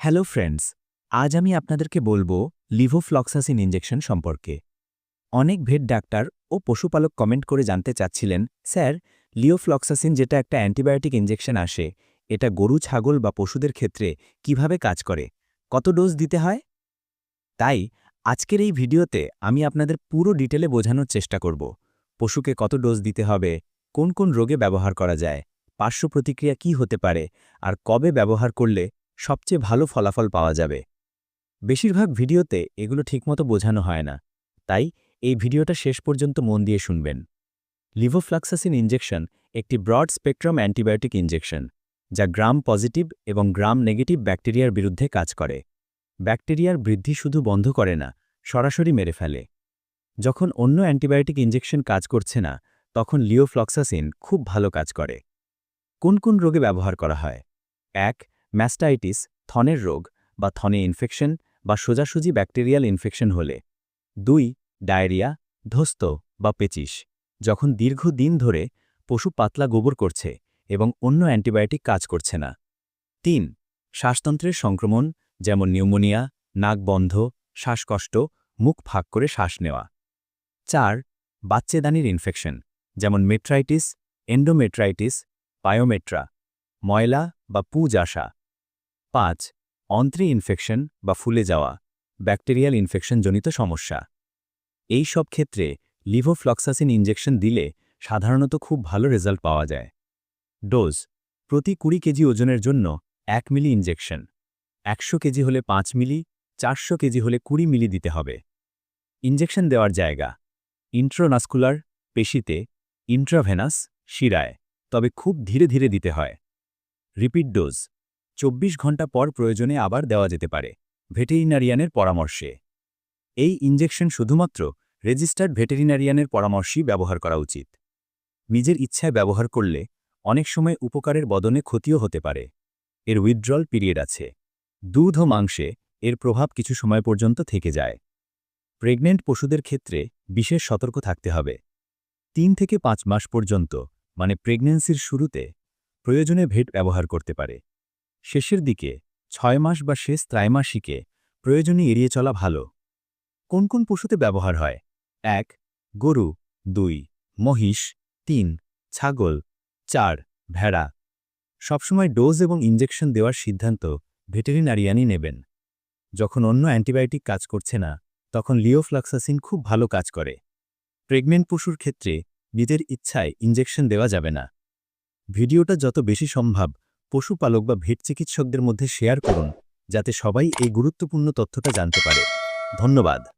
Hello friends, আজ আমি আপনাদেরকে বলব লিভোফ্লক্সাসিন ইঞ্জেকশন সম্পর্কে। অনেক ভেট ডাক্তার ও পশুপালক কমেন্ট করে জানতে চাচ্ছিলেন, স্যার, লিওফ্লক্সাসিন যেটা একটা অ্যান্টিবায়োটিক ইঞ্জেকশন আসে, এটা গরু, ছাগল বা পশুদের ক্ষেত্রে কীভাবে কাজ করে? কত ডোজ দিতে হয়? তাই, আজকের এই ভিডিওতে আমি আপনাদের পুরো ডিটেলে বোঝানোর চেষ্টা করব। পশুকে কত ডোজ দিতে হবে, কোন কোন রোগে ব্যবহার করা যায়, পার্শ্ব প্রতিক্রিয়া কী হতে পারে, আর কবে ব্যবহার করলে সবচেয়ে ভালো ফলাফল পাওয়া যাবে। বেশিরভাগ ভিডিওতে এগুলো ঠিকমতো বোঝানো হয় না, তাই এই ভিডিওটা শেষ পর্যন্ত মন দিয়ে শুনবেন। লিভোফ্লাক্সাসিন ইঞ্জেকশন একটি ব্রড স্পেকট্রাম অ্যান্টিবায়োটিক ইঞ্জেকশন যা গ্রাম পজিটিভ এবং গ্রাম নেগেটিভ ব্যাকটেরিয়ার বিরুদ্ধে কাজ করে। ব্যাকটেরিয়ার বৃদ্ধি শুধু বন্ধ করে না, সরাসরি মেরে ফেলে। যখন অন্য অ্যান্টিবায়োটিক ইঞ্জেকশন কাজ করছে না, তখন লিওফ্লক্সাসিন খুব ভালো কাজ করে। কোন কোন রোগে ব্যবহার করা হয়? এক ম্যাস্টাইটিস, থনের রোগ বা থনে ইনফেকশন বা সোজাসুজি ব্যাকটেরিয়াল ইনফেকশন হলে। দুই, ডায়রিয়া, ধস্ত বা পেচিস। যখন দীর্ঘদিন ধরে পশু পাতলা গোবর করছে এবং অন্য অ্যান্টিবায়োটিক কাজ করছে না। তিন, শ্বাসতন্ত্রের সংক্রমণ যেমন নিউমোনিয়া, নাক বন্ধ, শ্বাসকষ্ট, মুখ ফাঁক করে শ্বাস নেওয়া। চার, বাচ্চেদানির ইনফেকশন যেমন মেট্রাইটিস এন্ডোমেট্রাইটিস পায়োমেট্রা ময়লা বা পুজ আসা। পাঁচ, অন্ত্রে ইনফেকশন বা ফুলে যাওয়া ব্যাকটেরিয়াল ইনফেকশনজনিত সমস্যা। এই সব ক্ষেত্রে লিভোফ্লক্সাসিন ইঞ্জেকশন দিলে সাধারণত খুব ভালো রেজাল্ট পাওয়া যায়। ডোজ প্রতি কুড়ি কেজি ওজনের জন্য এক মিলি ইঞ্জেকশন একশো কেজি হলে পাঁচ মিলি চারশো কেজি হলে কুড়ি মিলি দিতে হবে। ইঞ্জেকশন দেওয়ার জায়গা ইন্ট্রোনাস্কুলার পেশিতে ইন্ট্রাভেনাস শিরায়, তবে খুব ধীরে ধীরে দিতে হয়। রিপিট ডোজ চব্বিশ ঘণ্টা পর প্রয়োজনে আবার দেওয়া যেতে পারে, ভেটেরিনারিয়ানের পরামর্শে। এই ইঞ্জেকশন শুধুমাত্র রেজিস্টার্ড ভেটেরিনারিয়ানের পরামর্শই ব্যবহার করা উচিত। নিজের ইচ্ছায় ব্যবহার করলে অনেক সময় উপকারের বদনে ক্ষতিও হতে পারে। এর উইথড্রল পিরিয়ড আছে। দুধ ও মাংসে এর প্রভাব কিছু সময় পর্যন্ত থেকে যায়। প্রেগনেন্ট পশুদের ক্ষেত্রে বিশেষ সতর্ক থাকতে হবে। তিন থেকে পাঁচ মাস পর্যন্ত মানে প্রেগন্যান্সির শুরুতে, প্রয়োজনে ভেট ব্যবহার করতে পারে। শেষের দিকে, ছয় মাস বা শেষ ত্রাইমাসিকে প্রয়োজনে এড়িয়ে চলা ভালো। কোন কোন পশুতে ব্যবহার হয়? এক, গরু। দুই, মহিষ। তিন, ছাগল। চার, ভেড়া। সবসময় ডোজ এবং ইঞ্জেকশন দেওয়ার সিদ্ধান্ত ভেটেরিনারিয়ানই নেবেন। যখন অন্য অ্যান্টিবায়োটিক কাজ করছে না, তখন লিওফ্লাক্সাসিন খুব ভালো কাজ করে। প্রেগনেন্ট পশুর ক্ষেত্রে নিজের ইচ্ছায় ইঞ্জেকশন দেওয়া যাবে না। ভিডিওটা যত বেশি সম্ভব পশুপালক বা ভেট চিকিৎসকদের মধ্যে শেয়ার করুন, যাতে সবাই এই গুরুত্বপূর্ণ তথ্যটা জানতে পারে। ধন্যবাদ।